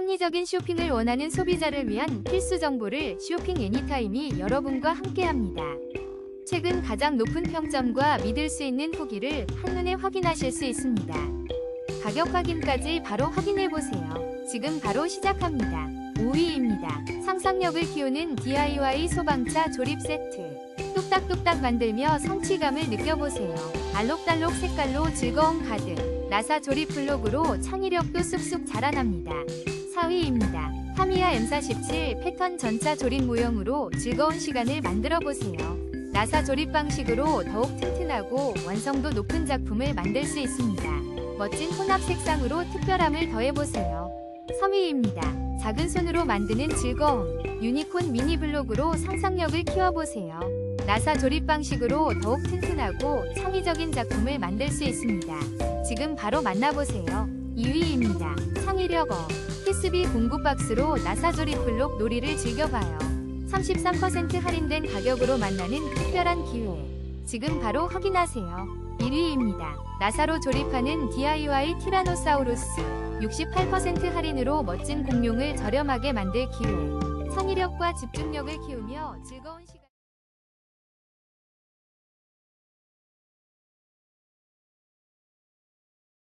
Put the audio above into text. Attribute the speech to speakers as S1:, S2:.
S1: 합리적인 쇼핑을 원하는 소비자를 위한 필수 정보를 쇼핑 애니타임이 여러분과 함께합니다. 최근 가장 높은 평점과 믿을 수 있는 후기를 한눈에 확인하실 수 있습니다. 가격 확인까지 바로 확인해 보세요. 지금 바로 시작합니다. 5위입니다. 상상력을 키우는 DIY 소방차 조립 세트. 뚝딱뚝딱 만들며 성취감을 느껴보세요. 알록달록 색깔로 즐거움 가득. 나사 조립 블록으로 창의력도 쑥쑥 자라납니다. 4위입니다. 타미야 M417 패턴 전차 조립 모형으로 즐거운 시간을 만들어 보세요. 나사 조립 방식으로 더욱 튼튼하고 완성도 높은 작품을 만들 수 있습니다. 멋진 혼합 색상으로 특별함을 더해보세요. 3위입니다. 작은 손으로 만드는 즐거움. 유니콘 미니 블록으로 상상력을 키워보세요. 나사 조립 방식으로 더욱 튼튼하고 창의적인 작품을 만들 수 있습니다. 지금 바로 만나보세요. 2위입니다. 창의력 업. 키스비 공구 박스로 나사 조립 블록 놀이를 즐겨봐요. 33% 할인된 가격으로 만나는 특별한 기회. 지금 바로 확인하세요. 1위입니다. 나사로 조립하는 DIY 티라노사우루스. 68% 할인으로 멋진 공룡을 저렴하게 만들 기회. 창의력과 집중력을 키우며 즐거운 시간